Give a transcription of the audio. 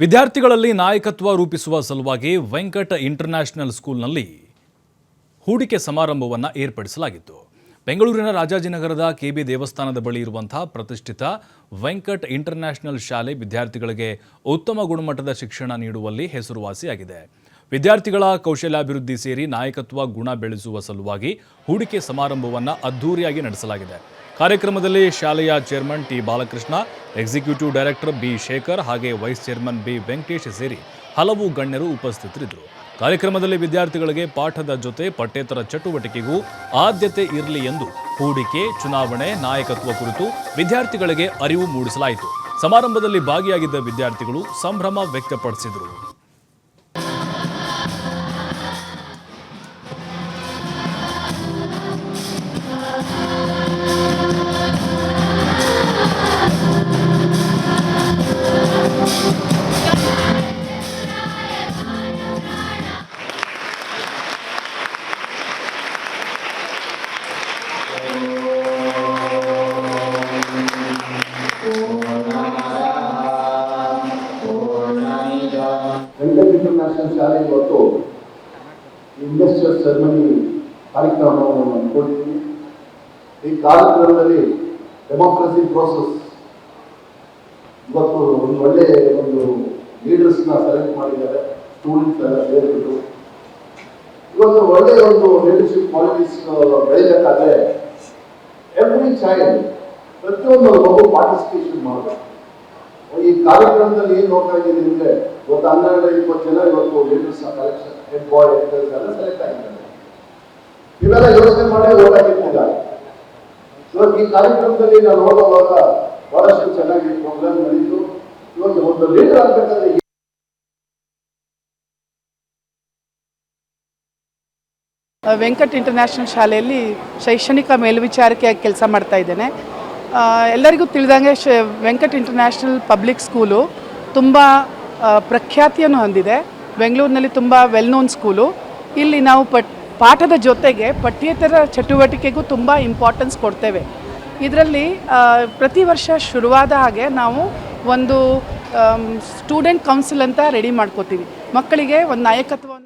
ವಿದ್ಯಾರ್ಥಿಗಳಲ್ಲಿ ನಾಯಕತ್ವ ರೂಪಿಸುವ ಸಲುವಾಗಿ ವೆಂಕಟ ಇಂಟರ್ನ್ಯಾಷನಲ್ ಸ್ಕೂಲ್ನಲ್ಲಿ ಹೂಡಿಕೆ ಸಮಾರಂಭವನ್ನು ಏರ್ಪಡಿಸಲಾಗಿತ್ತು. ಬೆಂಗಳೂರಿನ ರಾಜಾಜಿನಗರದ ಕೆಬಿ ದೇವಸ್ಥಾನದ ಬಳಿ ಇರುವಂತಹ ಪ್ರತಿಷ್ಠಿತ ವೆಂಕಟ್ ಇಂಟರ್ನ್ಯಾಷನಲ್ ಶಾಲೆ ವಿದ್ಯಾರ್ಥಿಗಳಿಗೆ ಉತ್ತಮ ಗುಣಮಟ್ಟದ ಶಿಕ್ಷಣ ನೀಡುವಲ್ಲಿ ಹೆಸರುವಾಸಿಯಾಗಿದೆ. ವಿದ್ಯಾರ್ಥಿಗಳ ಕೌಶಲ್ಯಾಭಿವೃದ್ಧಿ ಸೇರಿ ನಾಯಕತ್ವ ಗುಣ ಬೆಳೆಸುವ ಸಲುವಾಗಿ ಹೂಡಿಕೆ ಸಮಾರಂಭವನ್ನು ಅದ್ಧೂರಿಯಾಗಿ ನಡೆಸಲಾಗಿದೆ. ಕಾರ್ಯಕ್ರಮದಲ್ಲಿ ಶಾಲೆಯ chairman T Balakrishna, executive director B Shekar ಹಾಗೆ ವೈಸ್ ಚೇರ್ಮನ್ ಬಿ ವೆಂಕಟೇಶ್ ಸೇರಿ ಹಲವು ಗಣ್ಯರು ಉಪಸ್ಥಿತರಿದ್ದರು. ಕಾರ್ಯಕ್ರಮದಲ್ಲಿ ವಿದ್ಯಾರ್ಥಿಗಳಿಗೆ ಪಾಠದ ಜೊತೆ ಪಠ್ಯೇತರ ಚಟುವಟಿಕೆಗೂ ಆದ್ಯತೆ ಇರಲಿ ಎಂದು ಹೂಡಿಕೆ, ಚುನಾವಣೆ, ನಾಯಕತ್ವ ಕುರಿತು ವಿದ್ಯಾರ್ಥಿಗಳಿಗೆ ಅರಿವು ಮೂಡಿಸಲಾಯಿತು. ಸಮಾರಂಭದಲ್ಲಿ ಭಾಗಿಯಾಗಿದ್ದ ವಿದ್ಯಾರ್ಥಿಗಳು ಸಂಭ್ರಮ ವ್ಯಕ್ತಪಡಿಸಿದರು. ಇಂಟರ್ನ್ಯಾಷನಲ್ ಶಾಲೆ ಇವತ್ತು ಇಂಡಸ್ಟ್ರಿಯಲ್ ಸೆರೆಮನಿ ಕಾರ್ಯಕ್ರಮವನ್ನು ಹಮ್ಮಿಕೊಂಡಿದ್ದೀವಿ ಈ ಕಾರ್ಯಕ್ರಮದಲ್ಲಿ ಡೆಮೋಕ್ರಸಿ ಪ್ರೋಸೆಸ್ ಇವತ್ತು ಒಂದು ಒಳ್ಳೆ ಒಂದು ಲೀಡರ್ಸ್ನ ಸೆಲೆಕ್ಟ್ ಮಾಡಿದ್ದಾರೆ ಸ್ಟೂಡೆಂಟ್ಸ್ ಎಲ್ಲ ಸೇರಿಬಿಟ್ಟು. ಇವತ್ತು ಒಳ್ಳೆಯ ಒಂದು ಲೀಡರ್ಶಿಪ್ ಕ್ವಾಲಿಟೀಸ್ ಬೆಳಿಬೇಕಾದ್ರೆ ಎವ್ರಿ ಚೈಲ್ಡ್ ಪ್ರತಿಯೊಂದು ಮಗು ಪಾರ್ಟಿಸಿಪೇಷನ್ ಮಾಡಬೇಕು ಈ ಕಾರ್ಯಕ್ರಮದಲ್ಲಿ ಏನು ಹೋಗ್ತಾ ಇದ್ದೀನಿ ಅಂದ್ರೆ ಒಂದು ಹನ್ನೆರಡು, ಇಪ್ಪತ್ತು ಜನ ಇವತ್ತು ಲೇಡೀಸ್ ಕಲೆಕ್ಷನ್ ಹೆಡ್ ಬಾಯ್ ಎಲ್ಲ ಸೆಲೆಕ್ಟ್ ಆಗಿದ್ದಾರೆ. ಇವೆಲ್ಲ ಯೋಚನೆ ಮಾಡಿ ಓಟ್ ಇವಾಗ ಈ ಕಾರ್ಯಕ್ರಮದಲ್ಲಿ ನಾನು ನೋಡುವಾಗ ಬಹಳಷ್ಟು ಚೆನ್ನಾಗಿ ಪ್ರೋಗ್ರಾಮ್ ನಡೀತು. ಇವತ್ತು ಒಂದು ಲೀಡರ್ ಆಗ್ಬೇಕಾದ್ರೆ ವೆಂಕಟ್ ಇಂಟರ್ನ್ಯಾಷನಲ್ ಶಾಲೆಯಲ್ಲಿ ಶೈಕ್ಷಣಿಕ ಮೇಲ್ವಿಚಾರಕಿಯಾಗಿ ಕೆಲಸ ಮಾಡ್ತಾ ಇದ್ದೇನೆ. ಎಲ್ಲರಿಗೂ ತಿಳಿದಂಗೆ ಶ ವೆಂಕಟ್ ಇಂಟರ್ನ್ಯಾಷನಲ್ ಪಬ್ಲಿಕ್ ಸ್ಕೂಲು ತುಂಬ ಪ್ರಖ್ಯಾತಿಯನ್ನು ಹೊಂದಿದೆ. ಬೆಂಗಳೂರಿನಲ್ಲಿ ತುಂಬ ವೆಲ್ ನೋನ್ ಸ್ಕೂಲು. ಇಲ್ಲಿ ನಾವು ಪಾಠದ ಜೊತೆಗೆ ಪಠ್ಯೇತರ ಚಟುವಟಿಕೆಗೂ ತುಂಬ ಇಂಪಾರ್ಟೆನ್ಸ್ ಕೊಡ್ತೇವೆ. ಇದರಲ್ಲಿ ಪ್ರತಿ ವರ್ಷ ಶುರುವಾದ ಹಾಗೆ ನಾವು ಒಂದು ಸ್ಟೂಡೆಂಟ್ ಕೌನ್ಸಿಲ್ ಅಂತ ರೆಡಿ ಮಾಡ್ಕೋತೀವಿ. ಮಕ್ಕಳಿಗೆ ಒಂದು ನಾಯಕತ್ವವನ್ನು